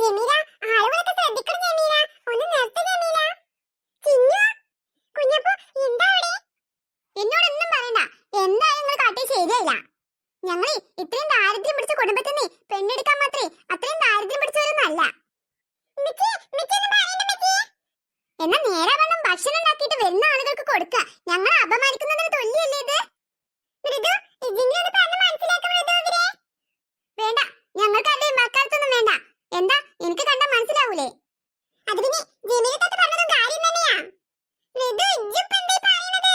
ജമീല ആളുകളൊക്കെ ശ്രദ്ധിക്കണം ജമീല. ഒന്ന് നിർത്ത് ജമീല. ചിന്നു കുഞ്ഞപ്പോ എന്താ അവിടെ? എന്നോടൊന്നും പറയണ്ട. എന്തായാലും നിങ്ങൾ കാട്ടിയ ശരിയല്ല. ഞങ്ങൾ ഇത്രയും ദാരിദ്ര്യം പിടിച്ച കുടുംബത്തിൽ നിന്ന് പെണ്ണെടുക്കാൻ മാത്രമേ അത്രയും ദാരിദ്ര്യം പിടിച്ചവരൊന്നല്ല എന്നാ നേരെ വണ്ണം ഭക്ഷണം ഉണ്ടാക്കിയിട്ട് വരുന്ന ആളുകൾക്ക് കൊടുക്കുക ഞങ്ങൾ അപമാനിക്കുന്നതിന് തുല്യല്ലേ ഇത്? മൃദു ഇതിനെ ഒന്ന് പറഞ്ഞ് മനസ്സിലാക്ക മൃദു വേണ്ട ഞങ്ങൾക്ക് അതേ മക്കാലത്തൊന്നും വേണ്ട. എന്താ? എനിക്ക് കണ്ട മനസ്സിലാവൂലേ? അത് പിന്നെ ജമീല തട്ട് പറഞ്ഞതും കാര്യം തന്നെയാ. മൃദു ഇജ്ജിപ്പോ പറയുന്നത്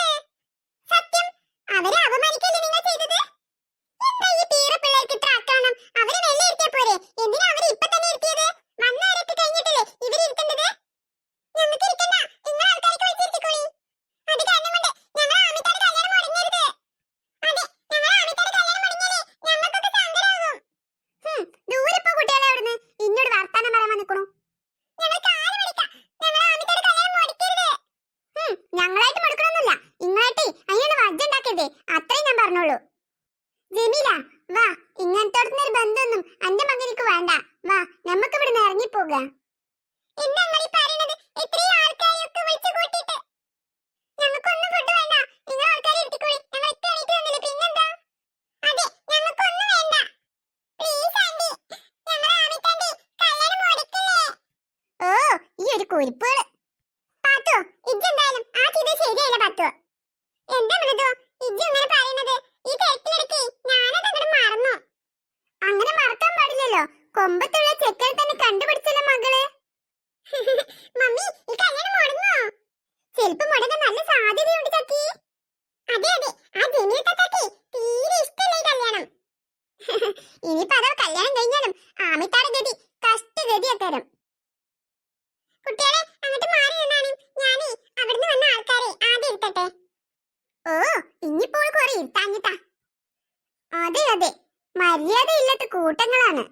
സത്യം അവരെ അപമാനിക്കല്ലേ നിങ്ങൾ ചെയ്തത്? എന്താ ഈ പീറ പിള്ളേർക്ക് ഇത്ര ആക്രമണം അവരെ വെള്ളം ഇരുത്തിയാ പോരെ? എന്തിനാ അവരെ ഇപ്പൊ തന്നെ ഇരുത്തിയത്? വന്നവരൊക്കെ കഴിഞ്ഞിട്ടല്ലേ ഇവർ ഇരുത്തേണ്ടത്? ഞങ്ങൾക്ക് ഇരിക്കണ്ട. നിങ്ങൾ ആൾക്കാർക്ക് വെച്ചിരിക്കോളി അത് കാരണം കൊണ്ട് ഞങ്ങൾ ആമിത്താട് കല്യാണം മുടങ്ങരുത്. അതെ ഞങ്ങൾ ആമിത്താട് കല്യാണം മുടങ്ങിയാലേ ഞങ്ങൾക്കൊക്കെ സങ്കടാകും ദൂരെ ഇപ്പൊ കുട്ടികളെ അവിടുന്ന് ഇന്നോട് വർത്താനം പറയാൻ നിൽക്കണു ഞങ്ങൾക്ക് ആരെ വിളിക്കാം ഞങ്ങൾ ആമിത്താട് കല്യാണം മുടക്കരുത് ഹും, ഞങ്ങളായിട്ട് മുടക്കണമെന്നില്ല നിങ്ങളായിട്ട് അതിനൊന്ന് വജ്ജ ഉണ്ടാക്കരുത് അത്രയും ഞാൻ പറഞ്ഞോളൂ ജമീല വാ ഇങ്ങനത്തോടത്തുന്നൊരു ബന്ധമൊന്നും അന്റെ മകനിക്ക് വേണ്ട വാ നമുക്ക് ഇവിടുന്ന് ഇറങ്ങിപ്പോകാം എന്താ നിങ്ങൾ ഈ പറയണത് ഇത്രയും ആൾക്കാരെയൊക്കെ വിളിച്ചു കൂട്ടിയിട്ട് ഞങ്ങൾക്കൊന്നും ഫുഡ് വേണ്ട നിങ്ങൾ ആൾക്കാരെ ഇരുത്തിക്കോളി ഞങ്ങൾ ഇട്ട് എണീറ്റ് വന്നില്ല പിന്നെന്താ അതെ ഞങ്ങൾക്കൊന്നും വേണ്ട പ്ലീസ് ആന്റി ഞങ്ങൾ ആമിത്താന്റെ കല്യാണം മുടക്കല്ലേ ഓ ഈ ഒരു കുരിപ്പുകൾ പാത്തോ ഇജ്ജെന്തായാലും ആ ചെയ്ത് ശരിയല്ല പാത്തോ എന്താ മൃദു ഇജ്ജ് ഇങ്ങനെ പറയുന്നത് ഈ തിരക്കിലിടയ്ക്ക് ഞാനത് അങ്ങോട്ട് മറന്നു അങ്ങനെ മറക്കാൻ പാടില്ലല്ലോ കൊമ്പത്തുള്ള ചെക്കനെ തന്നെ കണ്ടുപിടിച്ചല്ലോ മകൾ മമ്മി ഈ കല്യാണം മുടങ്ങോ ചെലപ്പോ മുടങ്ങാൻ നല്ല സാധ്യതയുണ്ട് ചക്കി അതെ അതെ ആ ജമീൽ തത്താക്ക് തീരെ ഇഷ്ടമല്ല ഈ കല്യാണം ഇനിയിപ്പോ അതോ കല്യാണം കഴിഞ്ഞാലും ആമിത്താട് ഗതി കഷ്ടഗതിയെ തരും കുട്ടികളെ അങ്ങോട്ട് മാറി നിന്നാണ് ഞാനേ അവിടുന്ന് വന്ന ആൾക്കാരെ ആദ്യം ഇരുത്തട്ടെ. ഓ ഇനിയിപ്പോൾ കുറെ ഇരുത്താഞ്ഞിട്ടാ. അതെ അതെ. മര്യാദ ഇല്ലാത്ത കൂട്ടങ്ങളാണ്.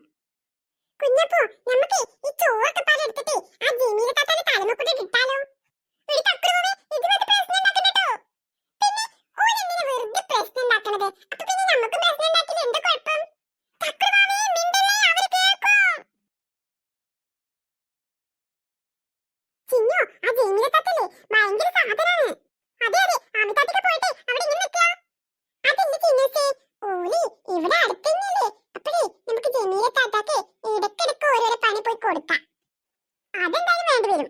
കുഞ്ഞപ്പോ നമുക്ക് ഈ ചോറൊക്കെ പാലെടുത്തിട്ട് ആ ജമീല താത്താന്റെ തലമുക്കൂടെ ഇട്ടാലോ ഒരു തക്കുറുമേ ഇതുവരെ പ്രശ്നം ഉണ്ടാക്കണ്ടോ പിന്നെ ഓരെന്തിനാ വെറുതെ പ്രശ്നം ഉണ്ടാക്കണത് അപ്പൊ പിന്നെ നമുക്ക് പ്രശ്നം ഉണ്ടാക്കില്ല എന്താ കുഴപ്പം തക്കുറുമാമേ മിണ്ടല്ലേ അവർ കേൾക്കും ചിന്നു ആ ജമീല താത്തല്ലേ ഭയങ്കര സാധനാണ് അതെ അതെ ആമിത്താത്തിക്ക് പോയിട്ട് അവിടെ ഇങ്ങനെ നിൽക്കുക അതെന്ത് ചിന്നൂസേ ഓലി ഇവിടെ അടുത്തന്നെയല്ലേ അപ്പോഴേ നമുക്ക് ജമീല താത്താക്ക് ഇടക്കിടക്ക് ഓരോരോ പണി പോയി കൊടുക്കാം അതെന്തായാലും വേണ്ടി വരും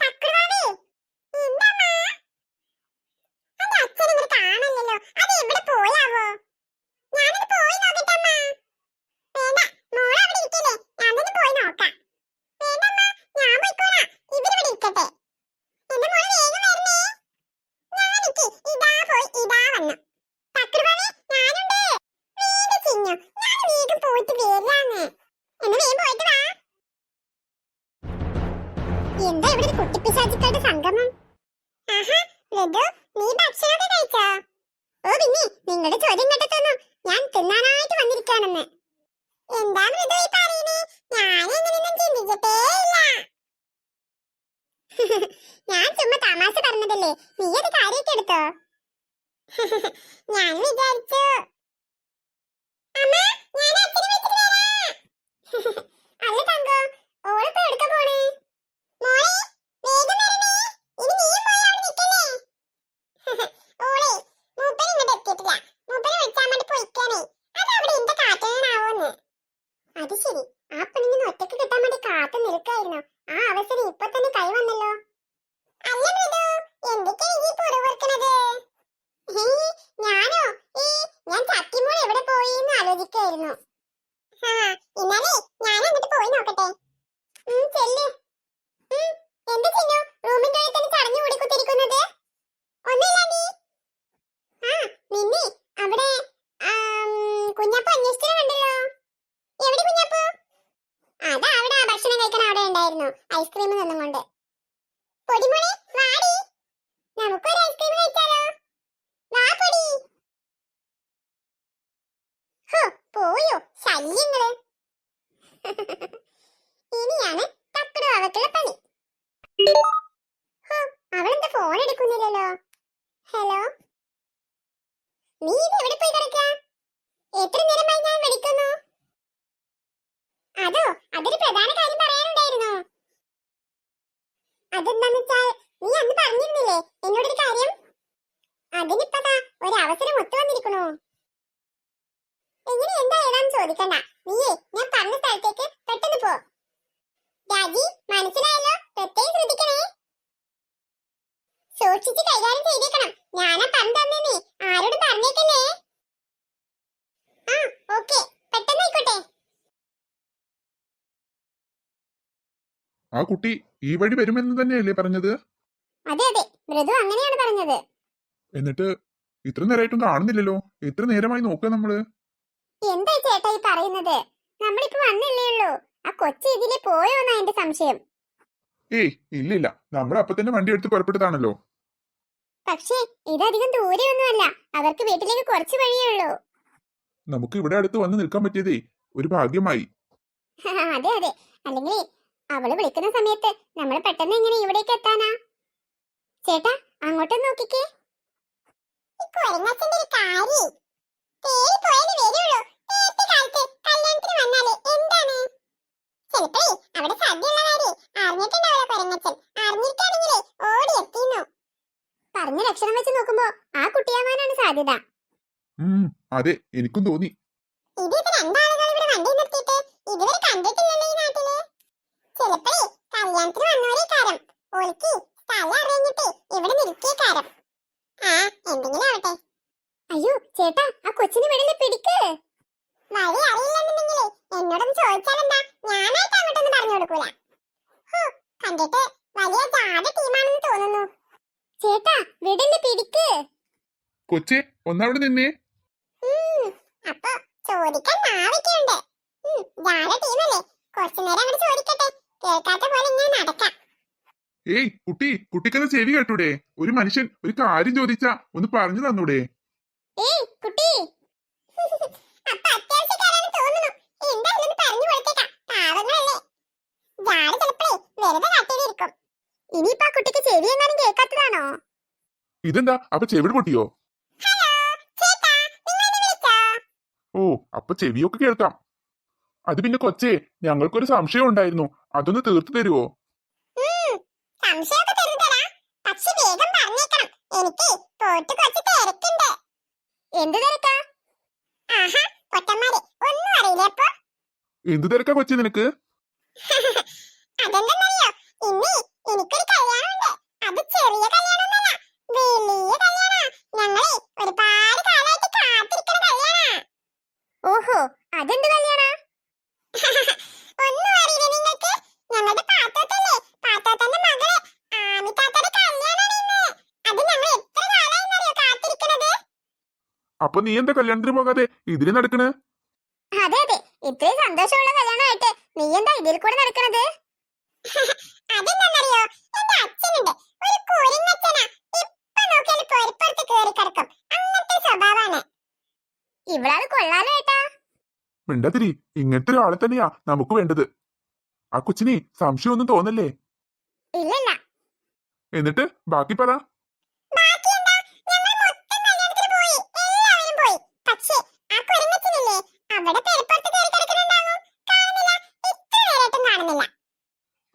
തക്കുടുവാവേ, എന്താമ്മാ? അന്റെ അച്ഛനെ ഇങ്ങട് കാണാനില്ലല്ലോ. അത് എവിടെ പോയാവോ? ഞാനൊന്ന് പോയി നോക്കട്ടെ അമ്മാ. വേണ്ട, മോൾ അവിടെ ഇരിക്കല്ലേ. ഞാനൊന്ന് പോയി നോക്കാം. വേണ്ടമ്മാ, ഞാൻ പോയിക്കോളാം. ഇവരിവിടെ ഇരിക്കട്ടെ. എന്റെ മോൾ വേഗം വരണേ. ഞാനിക്ക് ഇതാ പോയി ഇതാ വന്നു. തക്കുടുവാവേ, ഞാനുണ്ട്. വേഗം ചിന്നു. ഞാൻ വേഗം പോയിട്ട് വരാന്ന്. എന്നാ വേഗം പോയിട്ട് വാ. എന്താ ഇവിടെ ഒരു കുട്ടിപ്പിശാചിക്കളുടെ സംഗമം? ആഹാ ലഡു നീ ഭക്ഷണമൊക്കെ കഴിച്ചോ? ഓ പിന്നെ നിങ്ങളുടെ ചോദ്യം കേട്ടതൊന്നും ഞാൻ തിന്നാനായിട്ട് വന്നിരിക്കാണെന്ന് എന്താ മൃദു ഈ പറയുന്നേ? ഞാൻ എങ്ങനെയൊന്നും ചിന്തിച്ചിട്ടേ ഇല്ല ഞാൻ ചുമ്മാ തമാശ പറഞ്ഞതല്ലേ? നീ അത് കാര്യമൊക്കെ എടുത്തോ? ഞാൻ വിചാരിച്ചു. അമ്മ ഞാൻ അച്ഛനെ വിളിച്ചിട്ട് വരാം. അല്ല തങ്കോ ഓളിപ്പോ എടുക്ക പോണേ? അത് ആ വേണ്ടി ആ തന്നെ കൈ വന്നല്ലോ. ഈ ഞാൻ ഇന്നലെ ഞാൻ അങ്ങോട്ട് പോയി നോക്കട്ടെ. ചെല്ല്. ഐസ്ക്രീം വാടി. നമുക്കൊരു ഐസ്ക്രീം കഴിച്ചാലോ? വാ പോയോ? ശല്യങ്ങൾ. ഇനിയാണ് തക്കടും അവക്കുള്ള പണി. അവളെന്താ ഫോൺ എടുക്കുന്നില്ലല്ലോ? ഹലോ നീ എവിടെ പോയി കിടക്കാ? എത്ര നേരമായി ഞാൻ വിളിക്കുന്നു? അതോ അതൊരു പ്രധാന കാര്യം പറയാനുണ്ടായിരുന്നോ? അതെന്താന്ന് വെച്ചാൽ നീ അന്ന് പറഞ്ഞിരുന്നില്ലേ എന്നോടൊരു കാര്യം? അതിനിപ്പതാ ഒരു അവസരം ഒത്തു എങ്ങനെ എന്താ ഏതാന്ന് ചോദിക്കണ്ട. നീയേ ഞാൻ പറഞ്ഞ സ്ഥലത്തേക്ക് പെട്ടെന്ന് പോ. രാജി മനസ്സിലായല്ലോ? പ്രത്യേകം ശ്രദ്ധിക്കണേ. സൂക്ഷിച്ച് കൈകാര്യം ചെയ്തേക്കണം. ഞാനാ പണ്ട് തന്നേനെ. ആരോടും പറഞ്ഞേക്കല്ലേ? ആ ഓക്കെ. ആ കുട്ടി ഈ വഴി വരുമെന്ന് തന്നെയല്ലേ പറഞ്ഞത്? അതെ അതെ. മൃദു അങ്ങനെയാണ് പറഞ്ഞത്. എന്നിട്ട് ഇത്ര നേരമായിട്ടും കാണുന്നില്ലല്ലോ. എത്ര നേരമായി നോക്കുക നമ്മൾ? എന്താ ചേട്ടാ ഈ പറയുന്നത്? നമ്മളിപ്പോ വന്നില്ലേ ഉള്ളൂ ആ കൊച്ചി ഇതിലെ പോയോന്നാ എന്റെ സംശയം. ഏയ് ഇല്ലില്ല. നമ്മൾ അപ്പൊ തന്നെ വണ്ടി എടുത്ത് പുറപ്പെട്ടതാണല്ലോ. പക്ഷേ ഇതധികം ദൂരെയൊന്നുമല്ല. അവർക്ക് വീട്ടിലേക്ക് കുറച്ച് വഴിയേ ഉള്ളൂ. നമുക്ക് ഇവിടെ അടുത്ത് വന്ന് നിൽക്കാൻ പറ്റിയതേ ഒരു ഭാഗ്യമായി. അതെ അതെ. അല്ലെങ്കിൽ അവൾ വിളിക്കുന്ന സമയത്ത് നമ്മൾ പെട്ടെന്ന് എങ്ങനെ ഇവിടേക്ക് എത്താനാ? ചേട്ടാ അങ്ങോട്ട് നോക്കിക്കേ. പറഞ്ഞ കാരം അതെ എനിക്കും തോന്നി. അയ്യോ ചേട്ടാ ആ കൊച്ചിനെ പിടിക്ക്. വഴി അറിയില്ലെന്നുണ്ടെങ്കിലേ എന്നോടൊന്ന് ചോദിച്ചാലെന്താ? ഞാനായിട്ട് അങ്ങോട്ടൊന്നും പറഞ്ഞു കൊടുക്കൂല. കണ്ടിട്ട് വലിയ ടീമാണെന്ന് തോന്നുന്നു. ചേട്ടാ വിടൽ പിടിക്ക്. കൊച്ചെ ഒന്നവിടെ നിന്നേ. ഏയ് കുട്ടി കുട്ടിക്കത് ചെവി കേട്ടൂടെ? ഒരു മനുഷ്യൻ ഒരു കാര്യം ചോദിച്ചാ ഒന്ന് പറഞ്ഞു തന്നൂടെ. ഏയ് കുട്ടി. അപ്പൊ ചെവിടെ പൊട്ടിയോ ഒന്ന് പറഞ്ഞു കൊടുത്തേക്കാം പാവങ്ങളല്ലേ ജാല ചിലപ്പോഴേ വെറുതെ കാട്ടിയിരിക്കും ഇനിയിപ്പോ ആ കുട്ടിക്ക് ചെവി എങ്ങാനും കേൾക്കാത്തതാണോ ഇതെന്താ അപ്പൊ ചെവിട് പൊട്ടിയോ ഹലോ ചേട്ടാ നിങ്ങൾ എന്നെ വിളിച്ചോ ഓ അപ്പൊ ചെവിയൊക്കെ കേൾക്കാം. അത് പിന്നെ കൊച്ചേ ഞങ്ങൾക്കൊരു സംശയം ഉണ്ടായിരുന്നു. അതൊന്ന് തീർത്തു തരുവോ? എന്ത് തിരക്കാ? എന്ത് കൊച്ചി നിനക്ക്? അതെന്തെന്നറിയോ? ഇന്ന് എനിക്കൊരു അപ്പൊ നീ എന്താ കല്യാണത്തിന് പോകാതെ ഇതിന് നടക്കണേ? അതെ അതെ. ഇത്രയും സന്തോഷമുള്ള കല്യാണമായിട്ട് നീ എന്താ ഇതിൽ കൂടെ നടക്കണത്? അതെന്താണെന്നറിയോ എന്റെ അച്ഛനുണ്ട്. ഒരു കുരങ്ങച്ചനാ ഇപ്പൊ നോക്കിയാൽ പൊരിപ്പുറത്ത് കേറി കിടക്കും. അങ്ങനത്തെ സ്വഭാവമാണ്. ഇവളത് കൊള്ളാലോ ഏട്ടാ. മിണ്ടത്തിരി ഇങ്ങനത്തെ ഒരാളെ തന്നെയാ നമുക്ക് വേണ്ടത്. ആ കൊച്ചിനെ സംശയമൊന്നും തോന്നല്ലേ? ഇല്ലല്ല. എന്നിട്ട് ബാക്കി പറ.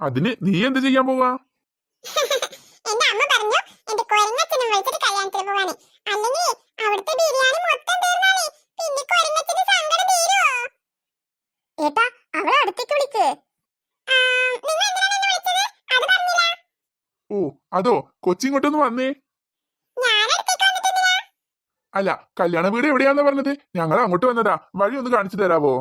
അതിന് നീ എന്ത് ചെയ്യാൻ പോവാ? എന്റെ അമ്മ പറഞ്ഞു എന്റെ കൊരങ്ങച്ചനും വിളിച്ചിട്ട് കല്യാണത്തിന് പോവാന് അല്ലെങ്കിൽ അവിടുത്തെ ബിരിയാണി മൊത്തം തീർന്നാലേ പിന്നെ കൊരങ്ങച്ചന് സങ്കടം തീരുവോ ഏട്ടാ അവളെ അടുത്തേക്ക് വിളിക്ക്. നിങ്ങൾ എന്തിനാണ് എന്നെ വിളിച്ചത്? അത് പറഞ്ഞില്ല. ഓ അതോ കൊച്ചിങ്ങോട്ടൊന്ന് വന്നേ? ഞാൻ അടുത്തേക്ക് വന്നിട്ടെന്തിനാ? അല്ല കല്യാണ വീട് എവിടെയാന്നാ പറഞ്ഞത്? ഞങ്ങൾ അങ്ങോട്ട് വന്നതാ. വഴി ഒന്ന് കാണിച്ചു തരാവോ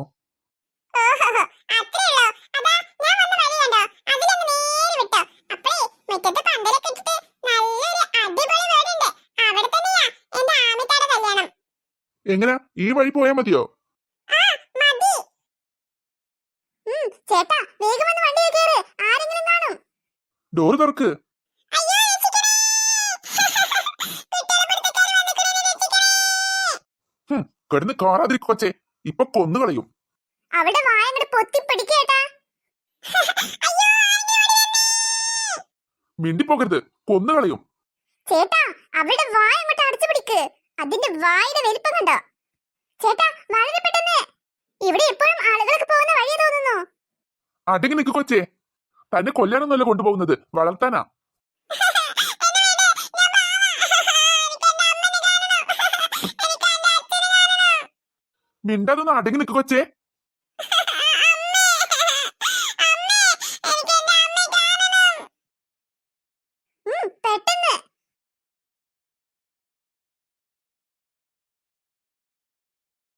ഓഹോഹോ, അത്രേ ഉള്ളോ? അതാ, ഞാൻ വന്ന വഴി കണ്ടോ? അതിലങ്ങ് നേരെ വിട്ടോ. അപ്പഴേ, മുറ്റത്ത് പന്തലൊക്കെ ഇട്ടിട്ട് നല്ലൊരു അടിപൊളി വീടുണ്ട്. അവിടെ തന്നെയാ എന്റെ ആമിത്താടെ കല്യാണം. എങ്ങനാ? ഈ വഴി പോയാ മതിയോ? ചേട്ടാ വേഗം വന്ന് വണ്ടിയിൽ കേറ്. ആരെങ്കിലും കാണും. ഡോറ് തുറക്ക്. കിടന്ന് കാറാതിരിക്കോച്ചേ കൊച്ചെ. ഇപ്പൊ കൊന്നുകളയും അവിടെ വായങ്ങട് പൊത്തി പിടിക്കേട്ടാ. മിണ്ടിപ്പോകരുത്. കൊന്നുകളയും ചേട്ടാ അവിടെ വായ അങ്ങോട്ട് അടച്ചു പിടിക്ക്. അതിന്റെ വായുടെ വലിപ്പം കണ്ടോ? ചേട്ടാ വളരെ പെട്ടെന്ന്. ഇവിടെ എപ്പോഴും ആളുകൾക്ക് പോകുന്ന വഴി തോന്നുന്നു. അതിന് നിക്ക് കൊച്ചേ. തന്നെ കൊല്ലാനൊന്നല്ല കൊണ്ടുപോകുന്നത്. വളർത്താനാ. മിണ്ടാതൊന്ന് അടങ്ങി നിൽക്കുക കൊച്ചേ.